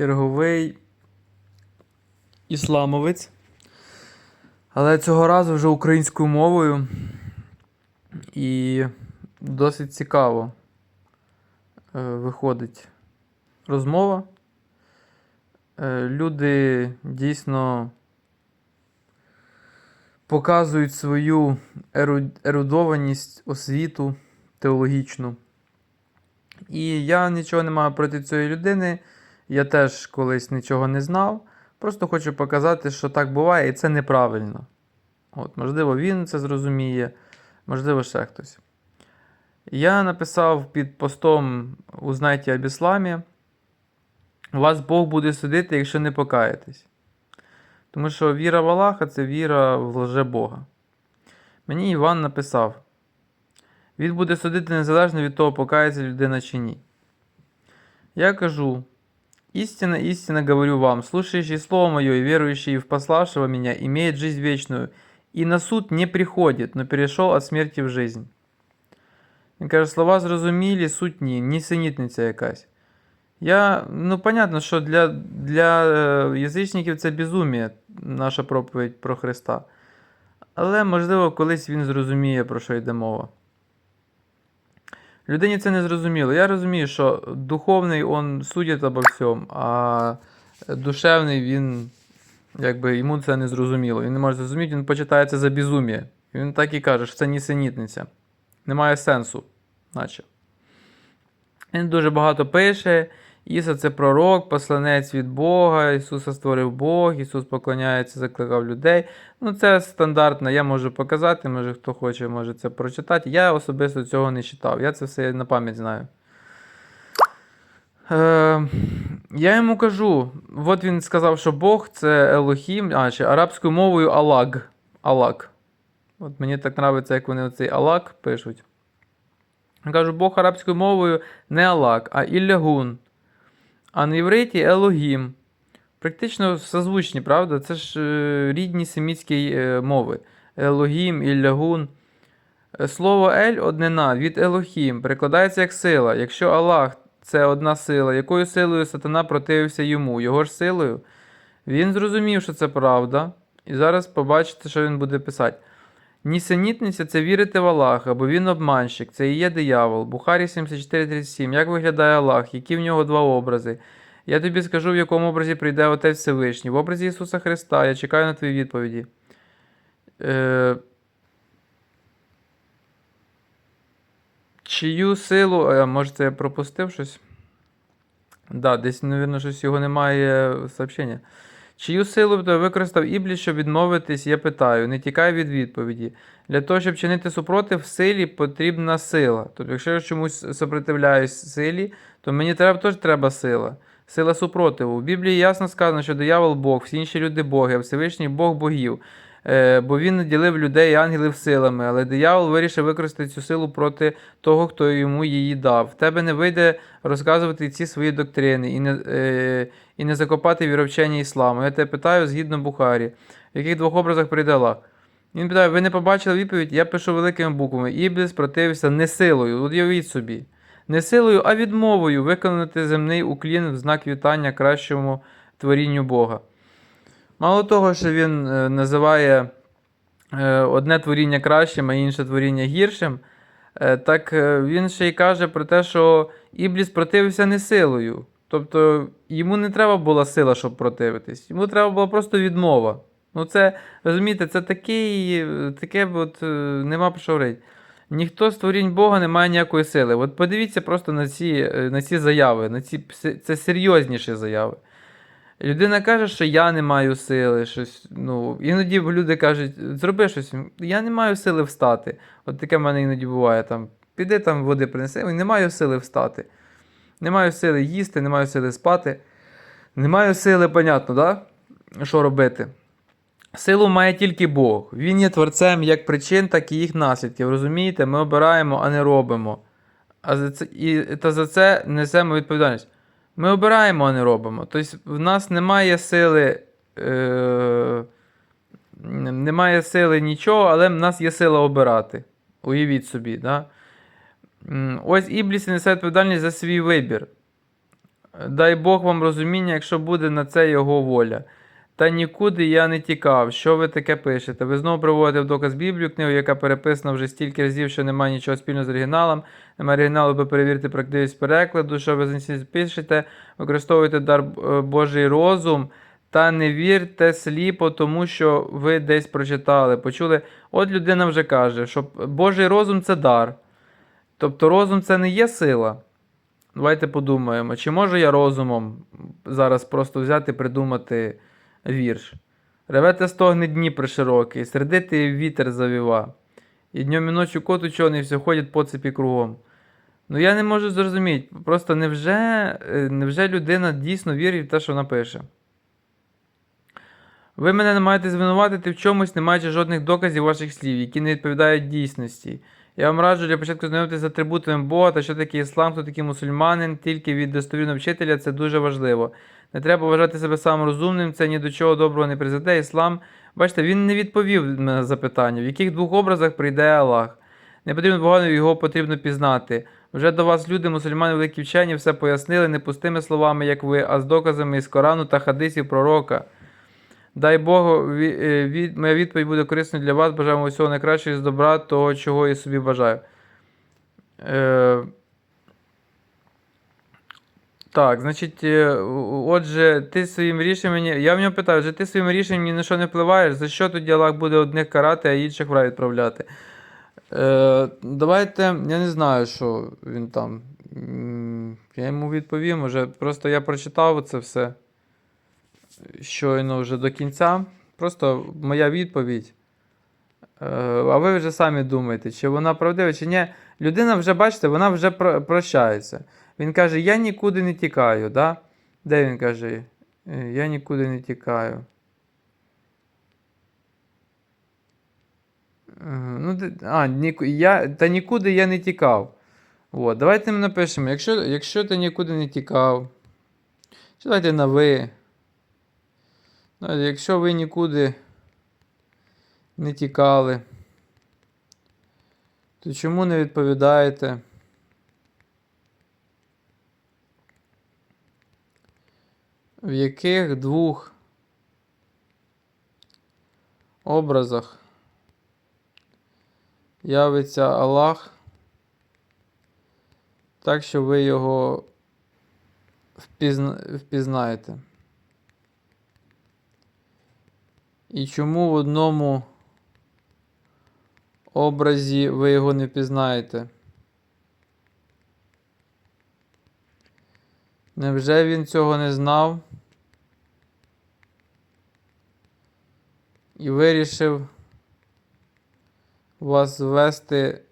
черговий ісламовець. Але цього разу вже українською мовою. І досить цікаво е, виходить розмова. Е, Люди дійсно показують свою ерудованість, освіту теологічну. І я нічого не маю проти цієї людини. Я теж колись нічого не знав. Просто хочу показати, що так буває, і це неправильно. От, можливо, він це зрозуміє, можливо, ще хтось. Я написав під постом Узнайте об ісламі. Вас Бог буде судити, якщо не покаєтесь. Тому що віра в Аллаха це віра в лже Бога. Мені Іван написав: він буде судити незалежно від того, покається людина чи ні. Я кажу: истинно, истинно говорю вам, слушающий Слово Мое и верующий в пославшего меня имеет жизнь вечную, и на суд не приходит, но перешел от смерти в жизнь. Він каже, слова зрозумілі, суть ні, нісенітниця якась. Я, ну, понятно, що для, для е, язичників це безумія, наша проповідь про Христа. Але, можливо, колись він зрозуміє, про що йде мова. Людині це не зрозуміло. Я розумію, що духовний он судить обо всьому, а душевний він, якби йому це не зрозуміло. Він не може зрозуміти, він почитає це за безум'я. Він так і каже, що це нісенітниця. Немає сенсу, наче. Він дуже багато пише. Іса це пророк, посланець від Бога, Ісуса створив Бог, Ісус поклоняється, закликав людей. Ну, це стандартно, я можу показати, може хто хоче, може це прочитати. Я особисто цього не читав. Я це все на пам'ять знаю. Е, я йому кажу: от він сказав, що Бог це Елохім, а ще арабською мовою Алаг. Алак. От мені так подобається, як вони оцей Алак пишуть. Я кажу, Бог арабською мовою не Алак, а Іллягун. А на євриті Елогім. Практично созвучні, правда? Це ж е, рідні семітські е, мови. Елогім, Іллягун. Е, Слово Ель однина від Елохім перекладається як сила. Якщо Аллах це одна сила, якою силою сатана противився йому? Його ж силою. Він зрозумів, що це правда. І зараз побачите, що він буде писати. Нісенітниця це вірити в Аллаха, бо він обманщик, це і є диявол. Бухарі 74.37. Як виглядає Аллах? Які в нього два образи? Я тобі скажу, в якому образі прийде Отець Всевишній. В образі Ісуса Христа. Я чекаю на твої відповіді. Е... Чию силу. А, може, це я пропустив щось? Да, десь, мабуть, щось його немає сообщення. Чию силу ти використав Іблі, щоб відмовитись, я питаю, не тікай від відповіді. Для того, щоб чинити супротив силі, потрібна сила. Тобто, якщо я чомусь сопротивляюсь силі, то мені треба, теж треба сила. Сила супротиву. В Біблії ясно сказано, що диявол Бог, всі інші люди Боги, а Всевишній Бог богів. Е, бо він наділив людей і ангелів силами, але диявол вирішив використати цю силу проти того, хто йому її дав. В тебе не вийде розказувати ці свої доктрини і не, е, і не закопати віровчення ісламу. Я тебе питаю згідно Бухарі, в яких двох образах прийде Аллах? Він питає: ви не побачили відповідь? Я пишу великими буквами. Ібліс противився не силою. Уявіть собі. Не силою, а відмовою виконати земний уклін в знак вітання кращому творінню Бога. Мало того, що він е, називає е, одне творіння кращим, а інше творіння гіршим, е, так він ще й каже про те, що Ібліс противився не силою. Тобто йому не треба була сила, щоб противитись. Йому треба була просто відмова. Ну, це, розумієте, це такий, таке от, нема про що говорити. Ніхто з творінь Бога не має ніякої сили. От подивіться просто на ці, на ці заяви, на ці, це серйозніші заяви. Людина каже, що я не маю сили. Щось, ну, іноді люди кажуть, зроби щось, я не маю сили встати. От таке в мене іноді буває. Там, піди там води принеси, не маю сили встати. Не маю сили їсти, не маю сили спати. Не маю сили, понятно, да? що робити. Силу має тільки Бог. Він є творцем як причин, так і їх наслідків. Розумієте, ми обираємо, а не робимо. А за це, і, та за це несемо відповідальність. Ми обираємо, а не робимо. Тобто в нас немає сили. Е, немає сили нічого, але в нас є сила обирати. Уявіть собі. Да? Ось Ібліс несе відповідальність за свій вибір. Дай Бог вам розуміння, якщо буде на це його воля. Та нікуди я не тікав. Що ви таке пишете? Ви знову приводите в доказ Біблію, книгу, яка переписана вже стільки разів, що немає нічого спільного з оригіналом. Немає оригіналу, ви перевірте правдивість перекладу, що ви пишете, використовуєте дар е, Божий розум. Та не вірте сліпо, тому що ви десь прочитали, почули. От людина вже каже, що Божий розум це дар. Тобто розум це не є сила. Давайте подумаємо, чи можу я розумом зараз просто взяти придумати вірш. Ревете стогне Дніпр широкий, сердитий вітер завіва. І днем і ночі коту чорний все ходять по цепі кругом. Ну я не можу зрозуміти, просто невже, е, невже людина дійсно вірить в те, що вона пише? Ви мене не маєте звинуватити в чомусь, не маючи жодних доказів ваших слів, які не відповідають дійсності. Я вам раджу для початку знайомитися з атрибутами Бога та що таке іслам, хто такий мусульманин, тільки від достовірного вчителя це дуже важливо. Не треба вважати себе самим розумним, це ні до чого доброго не призведе. Іслам, бачите, він не відповів на запитання, в яких двох образах прийде Аллах. Не потрібно Бога, його потрібно пізнати. Вже до вас люди, мусульмани, великі вчені, все пояснили не пустими словами, як ви, а з доказами із Корану та хадисів пророка. Дай Богу, е, моя відповідь буде корисною для вас. Бажаємо всього найкращого з добра, того, чого я собі бажаю. Е, так, значить, е, отже, ти своїм рішенням. Я в нього питаю, вже ти своїм рішенням ні на що не впливаєш, за що тоді Аллах буде одних карати, а інших в рай відправляти? Е, давайте, я не знаю, що він там. Я йому відповім, уже просто я прочитав це все щойно вже до кінця. Просто моя відповідь. Е, А ви вже самі думаєте, чи вона правдива, чи ні. Людина вже, бачите, вона вже прощається. Він каже: Я нікуди не тікаю. Да? Де він каже? Е, Я нікуди не тікаю. Е, Ну, а, ніку, я, та нікуди я не тікав. От, давайте ми напишемо, якщо, якщо ти нікуди не тікав, чи давайте на ви. Ну, Якщо ви нікуди не тікали, то чому не відповідаєте? В яких двох образах явиться Аллах, так що ви його впізна... впізнаєте? І чому в одному образі ви його не впізнаєте? Невже він цього не знав? І вирішив вас ввести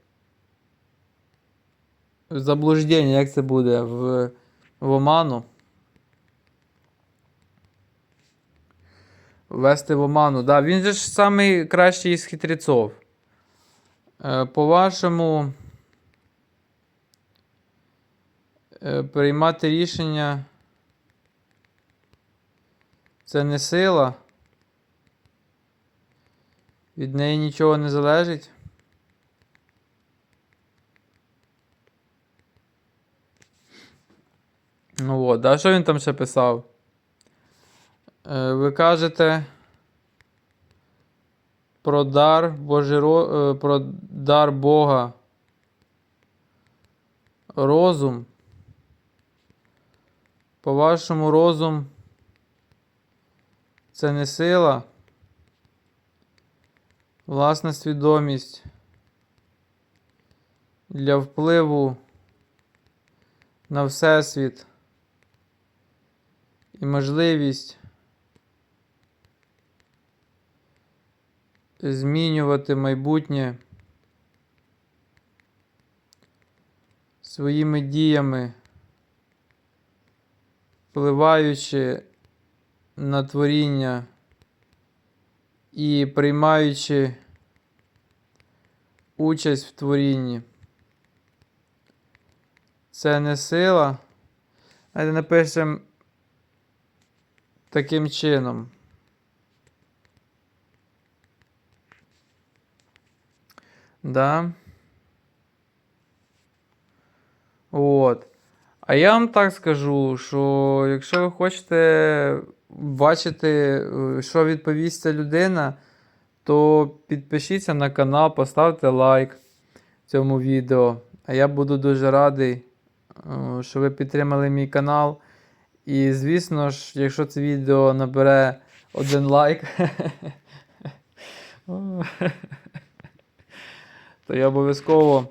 в заблуждення, як це буде, в, в оману? Ввести в оману. Да, він же ж самий кращий із хитрецов. Е, по-вашому, е, приймати рішення це не сила. Від неї нічого не залежить. Ну от, а що він там ще писав? Е, Ви кажете про дар Божий, е, про дар Бога розум. По-вашому, розум це не сила, власна свідомість для впливу на Всесвіт і можливість змінювати майбутнє своїми діями, впливаючи на творіння і приймаючи участь в творінні. Це не сила. Давайте напишемо таким чином. Да. От. А я вам так скажу, що якщо ви хочете бачити, е, що відповість ця людина, то підпишіться на канал, поставте лайк цьому відео. А я буду дуже радий, е, що ви підтримали мій канал. І, звісно ж, якщо це відео набере один лайк, то я обов'язково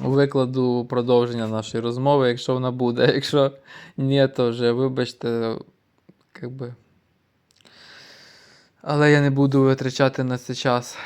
викладу продовження нашої розмови, якщо вона буде. Якщо ні, то вже вибачте, якби. Але я не буду витрачати на це час.